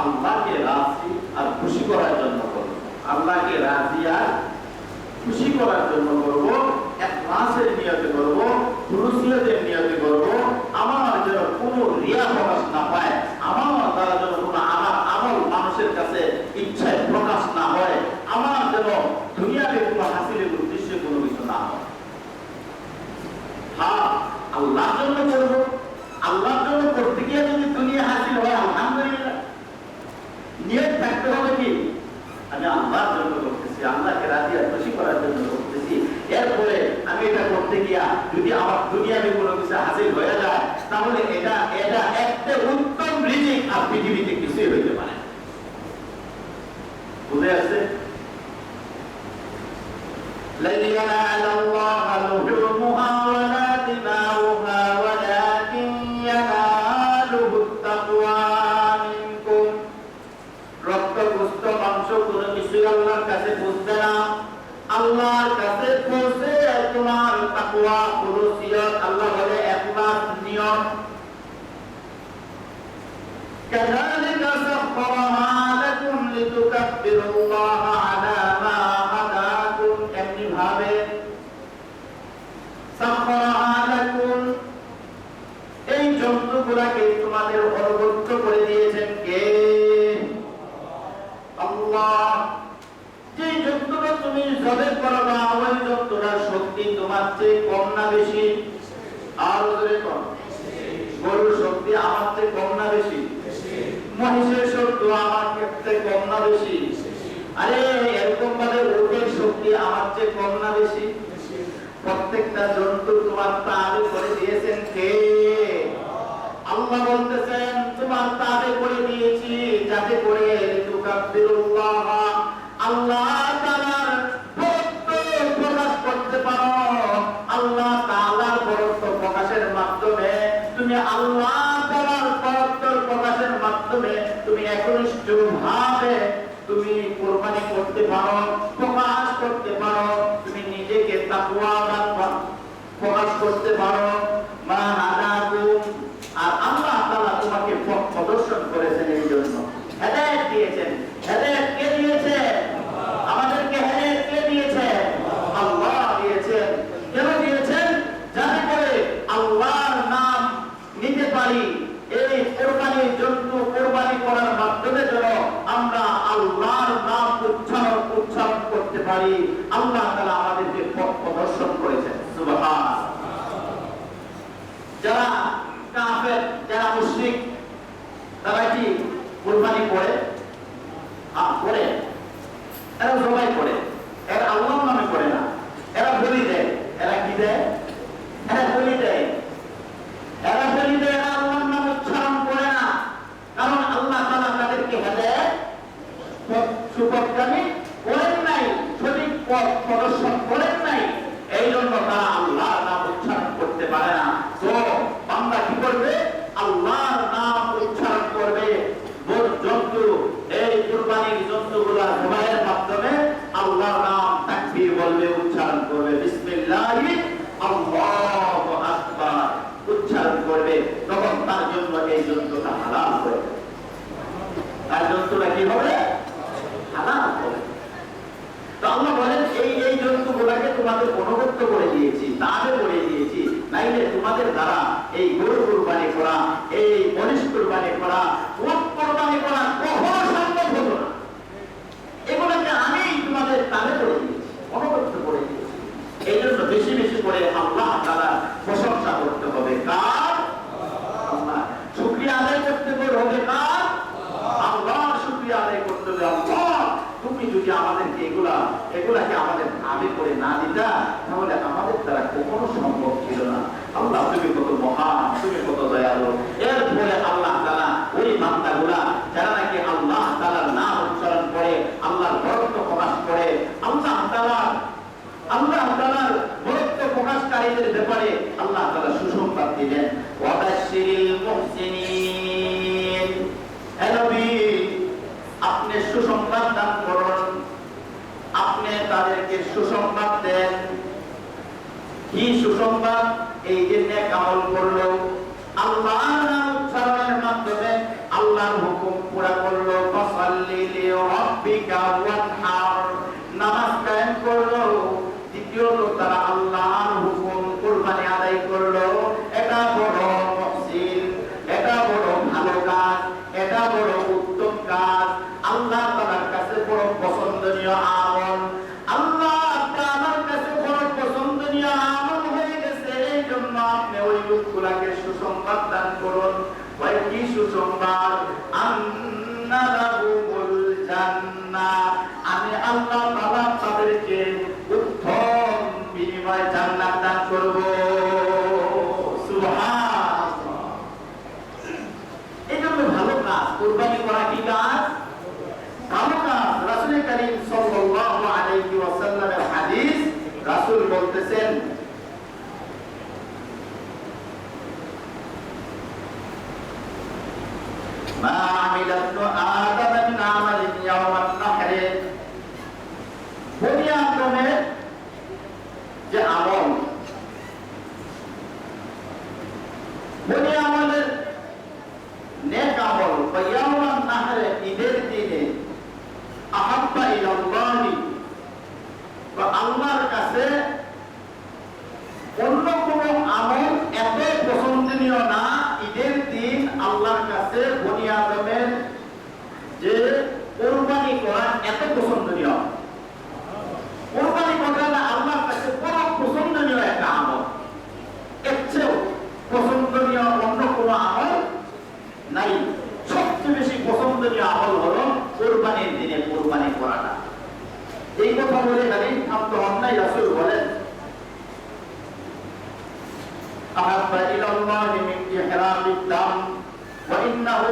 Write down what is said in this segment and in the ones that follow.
আল্লাহকে রাজি আর খুশি করার জন্য করব। আল্লাহকে রাজি আর খুশি করার জন্য করব। এক মাসের নিয়তে করব পুরুষদের নিয়তে করব। আমার যেন কোনো রিয়া প্রকাশ না পায়, আমার দ্বারা যেন কোনো আমার আমল মানুষের কাছে ইচ্ছায় প্রকাশ না হয়, আমার যেন দুনিয়াকে কোনো হাসিলের উদ্দেশ্যে কোনো কিছু না হয়। হ্যাঁ জন্য পৃথিবীতে কিছুই হইতে পারে বুঝে আছে لن ينال الله لحومها এই জন্তুগুলাকে তোমাদের অবগত করে দিয়েছেন কে? যে জন্তুটা তুমি জবে করো না, ওই জন্তুটার শক্তি তোমার চেয়ে কম না বেশি? আর জোরে কম। গরুর শক্তি আমার আরে, এরকম ভাবে উটের শক্তি আমার চেয়ে কম না বেশি। প্রত্যেকটা জন্তু তোমার তাবে করে দিয়েছেন কে? আল্লাহ বলতেছেন, তোমার তাবে করে দিয়েছি, যাতে করে তুকাব্বিরুল্লাহ যারা কাফের, যারা মুশরিক, তারা কি কুরবানি করে আর করে এরা সবাই করে এরা আল্লাহর নামে করে না। এরা বলি দেয়। এরা কি দেয়? এরা বলি দেয়। এরা বলি দেয়, এরা আল্লাহর নাম উচ্চারণ করে না। কারণ আল্লাহ তালা তাদেরকে হেদায়ত সুপথগামী করেন নাই, সঠিক পথ প্রদর্শন করেন নাই। এই জন্য তারা আল্লাহর নাম উচ্চারণ করতে পারে না। করবে আল্লাহ আল্লাহর হুকুম পুরা করল নামাজ কায়েম করল। দ্বিতীয়ত তারা আল্লাহর হুকুম কুরবানি আদায় করল। এটা বড় মহসিন এটা বড় ভালো কাজ, এটা বড় উত্তম কাজ। আল্লাহ তাআলার কাছে বড় পছন্দনীয় আমল। আল্লাহ তাআলার কাছে বড় পছন্দনীয় আমল হয়ে গেছে। এই জন্য আপনি ওই লোকগুলাকে সুসংবাদ কি সুসংবাদ আমি আল্লাহ ভালো কাজ, কোরবানি করা কি কাজ? ভালো কাজ। রাসূল করিম বলতেছেন عمل ابن آدم من عمل يوم النحر বনি আদমের যে আমল বনি আমলের নেক আমল বা ইয়াউমান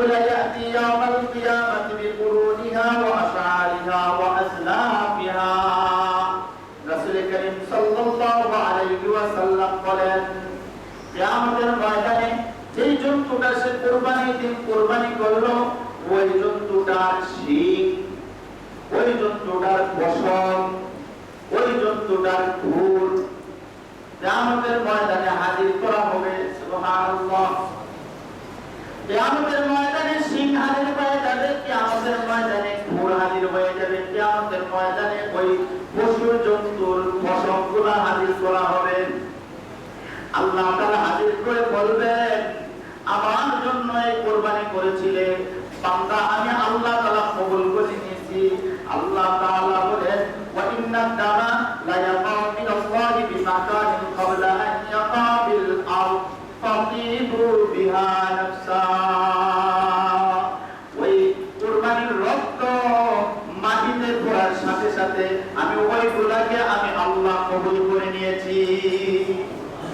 ليأتي يوم القيامة بقرونها وأشعارها وأزلافها رسول كريم صلى الله عليه وسلم বলেন কিয়ামতের ময়দানে যেই জন্তুটা সে কোরবানি দিন কোরবানি করলো ওই জন্তুটার শিং ওই জন্তুটার পশম ওই জন্তুটার খুর কিয়ামতের ময়দানে হাজির করা হবে সুবহানাল্লাহ কিয়ামতের ময়দানে সিং আল্লাহ আমার জন্য আমি আল্লাহ কবুল করে নিয়েছি। আল্লাহ লা ইয়াকা মিন আল্লাহি বিমাকানিন ক্বাবলা আন ইয়াকা বিল আরদ ফাতিবু বিহা নাফসা ওই কোরবানির রক্ত মাটিতে পড়ার সাথে সাথে আমি ওইগুলাকে আমি আল্লাহ কবুল করে নিয়েছি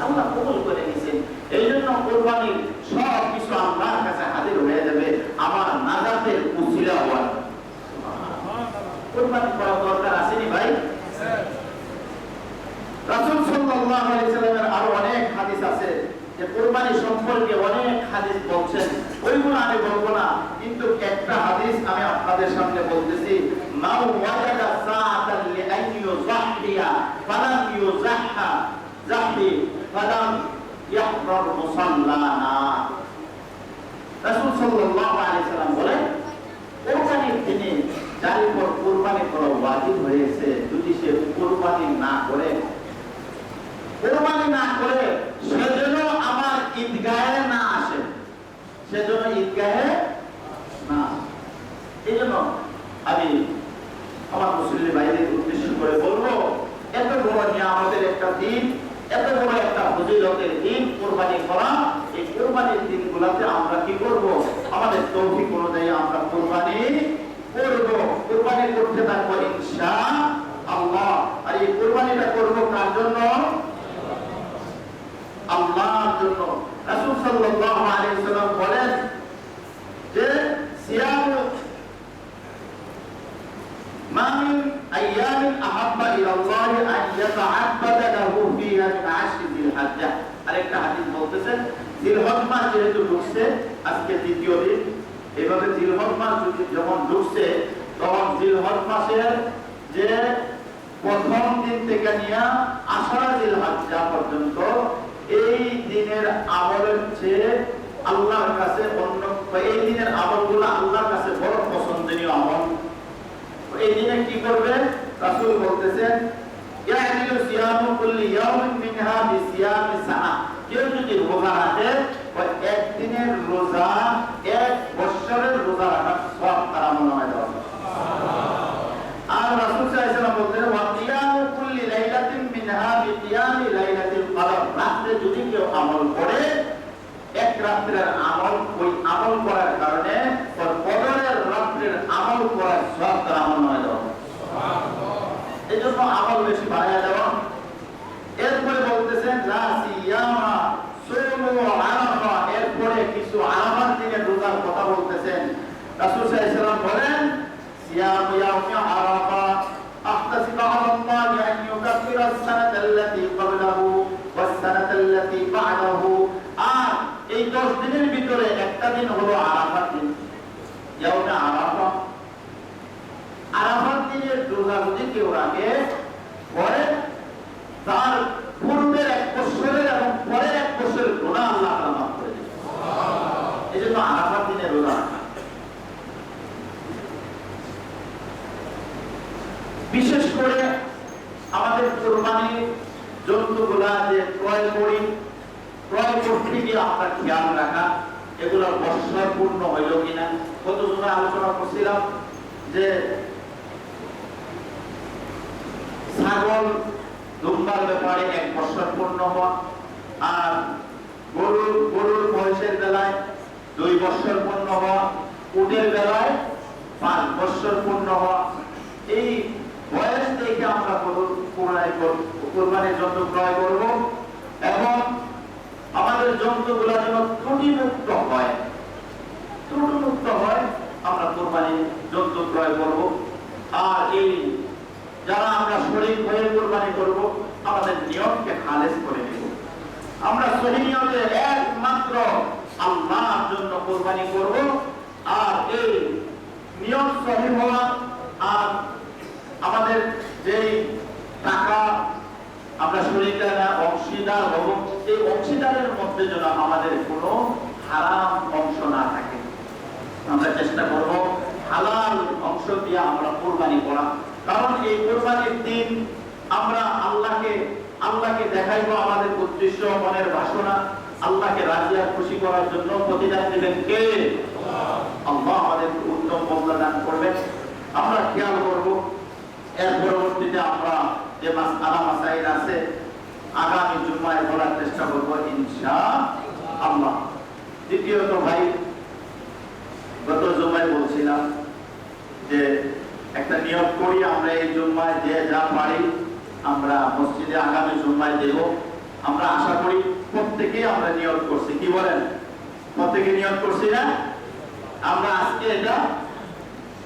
আল্লাহ কবুল করে নিয়েছেন এই জন্য কোরবানির সব কিছু আল্লাহর কাছে হাজির হয়ে যাবে আমার নাজাতের উসিলা হওয়ার কোরবানি করা দরকার আসেনি ভাই? রাসূল সাল্লাল্লাহু আলাইহি সাল্লামের আরও অনেক হাদিস আছে যে কোরবানি সম্পর্কে অনেক হাদিস বলছেন। ওইগুলো আমি বলব না, কিন্তু একটা হাদিস আমি আপনাদের সামনে বলতেছি। মাউ ওয়াজাদা সাআতান লিআন ইউযাহহিয়া ফালাম ইউযাহহা জাহহি ফালাম ইয়াহরার মুসাল্লানা। রাসূল সাল্লাল্লাহু আলাইহি সাল্লাম বলেন, কোরবানির দিনে যার উপর কোরবানি করা ওয়াজিব হয়েছে যদি সে কোরবানি না করে? কোরবানি না করে, সেজন্য আমার ঈদগাহে না আসে। সেজন্য ঈদগাহে না এই জন্য আমি আমার মুসলিম ভাইদের উদ্দেশ্য করে বলব, এত বড় নিয়ামতের একটা দিন, এত বড় একটা ফজিলতের দিন কোরবানি করা, এই কোরবানির দিনগুলোতে আমরা কি করব? আমাদের তৌফিক অনুযায়ী আমরা কোরবানি করব কোরবানি করতে থাকবো ইনশা আল্লাহ আর এই কোরবানিটা করবো কার জন্য আল্লাহর জন্য রাসূল সাল্লাল্লাহু আলাইহি সাল্লাম বলেন যে সিয়াম ما من أيام أحب إلى الله أن يتعبد له فيها من عشر ذي الحجة আরেকটা হাদিস বলতেছেন জিলহজ মাস যেহেতু ঢুকছে আজকে দ্বিতীয় দিন এভাবে জিলহজ মাস যখন ঢুকছে, তখন জিলহজ মাসের যে প্রথম দিন থেকে নিয়ে আষাঢ় জিলহজ্জা পর্যন্ত, এই দিনের আমলের চেয়ে আল্লাহর কাছে অন্য, এই দিনের আমলগুলো আল্লাহর কাছে বড় পছন্দনীয় আমল। এই দিনে কি করবে? রাসূল বলতেছেন ইয়াহিলু সিয়ামু কুল্লি ইয়াউমিন যদি কেউ আমল করে এক রাত্রের আমল ওই আমল করার কারণে রাত্রের আমল করার সব তার আমল নয় দেওয়া এই জন্য আমল বেশি দেওয়া এরপরে বলতেছেন আরাফা। এরপরে কিছু আরাফার দিনে রোজার কথা বলতেছেন। বলেন সিয়াম ইয়াউমি আরাফা। একটা দিন হলো আরাফার দিন। ইয়াউমে আরাফা। আরাফার দিনের রোজা যদি কেউ রাখে পরে তার পূর্বের এক বছরের এবং পরের এক বছরের গোনা আল্লাহ করে দেবেন। এই জন্য আরাফার দিনে রোজা রাখা। বিশেষ করে আমাদের কোরবানির জন্তুগুলা যে ক্রয় করি, ক্রয় করতে গিয়ে আমরা খেয়াল রাখা। বৎসর পূর্ণ হইল কিনা? কত সময় আলোচনা করছিলাম যে ছাগল দুম্বার ব্যাপারে এক বছর পূর্ণ হওয়া আর গরুর গরুর মহিষের বেলায় দুই বছর পূর্ণ হওয়া, উটের বেলায় পাঁচ বছর পূর্ণ হওয়া। এই বয়স দেখে আমরা কোরবানি জন্য ক্রয় করব এবং আমাদের জন্তুগুলো যেন ত্রুটিমুক্ত হয়। ত্রুটিমুক্ত হয়, আমরা কোরবানির জন্তু ক্রয় করব। আর এই যারা আমরা শরীর হয়ে কোরবানি করব, আমাদের নিয়মকে খালেজ করে নেব। আমরা সহি নিয়মে একমাত্র আল্লাহর জন্য কোরবানি করব। আর এই নিয়ম সহি হওয়া আর আমাদের যেই টাকা আমরা শরীরটা অংশীদার হব এই অংশীদারের মধ্যে যেন আমাদের কোনো হারাম অংশ না থাকে। আমরা চেষ্টা করব হালাল অংশ দিয়ে আমরা কোরবানি করা। কারণ এই কোরবানির দিন আমরা আল্লাহকে আল্লাহকে দেখাইবো আমাদের উদ্দেশ্য, মনের বাসনা, আল্লাহকে রাজি আর খুশি করার জন্য প্রতিদান দেবেন কে? আল্লাহ আমাদের উত্তম মঙ্গল দান করবেন। আমরা খেয়াল করব, এর পরবর্তীতে আমরা যে মাস আলা মাসাইল আছে, আগামী জুম্মায় বলার চেষ্টা করব ইনশা আল্লাহ দ্বিতীয়ত ভাই, গত জুম্মায় বলছিলাম যে একটা নিয়োগ করি, আমরা এই জুম্মায় যে যা পারি, আমরা মসজিদে আগামী জুম্মায় দেব। আমরা আশা করি প্রত্যেকেই আমরা নিয়োগ করছি। কি বলেন? প্রত্যেকে নিয়োগ করছি না? আমরা আজকে এটা